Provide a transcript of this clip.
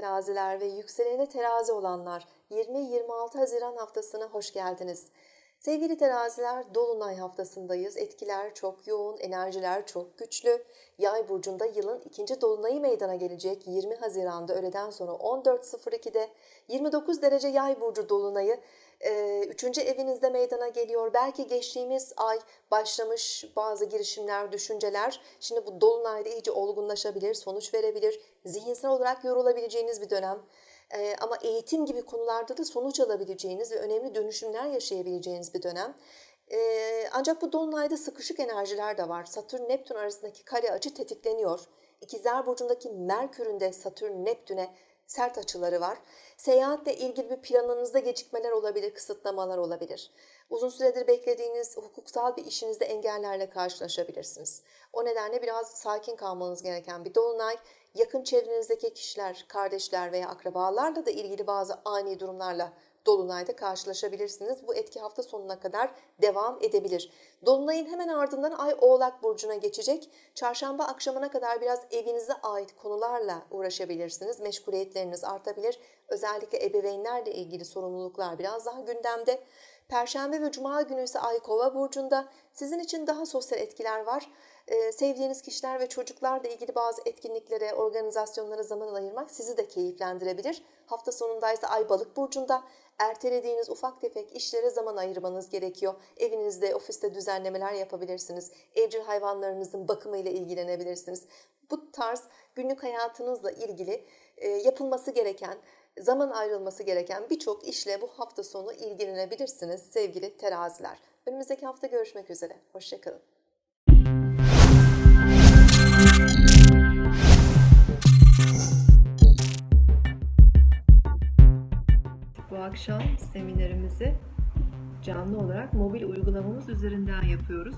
teraziler ve yükseleni terazi olanlar 20-26 Haziran haftasına hoş geldiniz. Sevgili teraziler Dolunay haftasındayız. Etkiler çok yoğun, enerjiler çok güçlü. Yay burcunda yılın ikinci dolunayı meydana gelecek 20 Haziran'da öğleden sonra 14.02'de 29 derece Yay burcu dolunayı e, üçüncü evinizde meydana geliyor. Belki geçtiğimiz ay başlamış bazı girişimler, düşünceler şimdi bu dolunayda iyice olgunlaşabilir, sonuç verebilir. Zihinsel olarak yorulabileceğiniz bir dönem. Ama eğitim gibi konularda da sonuç alabileceğiniz ve önemli dönüşümler yaşayabileceğiniz bir dönem. Ancak bu dolunayda sıkışık enerjiler de var. Satürn Neptün arasındaki kare açı tetikleniyor. İkizler burcundaki Merkür'ün de Satürn Neptün'e sert açıları var. Seyahatle ilgili bir planınızda gecikmeler olabilir, kısıtlamalar olabilir. Uzun süredir beklediğiniz hukuksal bir işinizde engellerle karşılaşabilirsiniz. O nedenle biraz sakin kalmanız gereken bir dolunay. Yakın çevrenizdeki kişiler, kardeşler veya akrabalarla da ilgili bazı ani durumlarla Dolunay'da karşılaşabilirsiniz. Bu etki hafta sonuna kadar devam edebilir. Dolunay'ın hemen ardından Ay Oğlak Burcu'na geçecek. Çarşamba akşamına kadar biraz evinize ait konularla uğraşabilirsiniz. Meşguliyetleriniz artabilir. Özellikle ebeveynlerle ilgili sorumluluklar biraz daha gündemde. Perşembe ve Cuma günü ise Ay Kova Burcu'nda. Sizin için daha sosyal etkiler var. Ee, sevdiğiniz kişiler ve çocuklarla ilgili bazı etkinliklere, organizasyonlara zaman ayırmak sizi de keyiflendirebilir. Hafta sonundaysa Ay Balık Burcu'nda ertelediğiniz ufak tefek işlere zaman ayırmanız gerekiyor. Evinizde, ofiste düzenlemeler yapabilirsiniz. Evcil hayvanlarınızın bakımıyla ilgilenebilirsiniz. Bu tarz günlük hayatınızla ilgili e, yapılması gereken, zaman ayrılması gereken birçok işle bu hafta sonu ilgilenebilirsiniz sevgili teraziler. Önümüzdeki hafta görüşmek üzere. Hoşçakalın. Bu akşam seminerimizi canlı olarak mobil uygulamamız üzerinden yapıyoruz.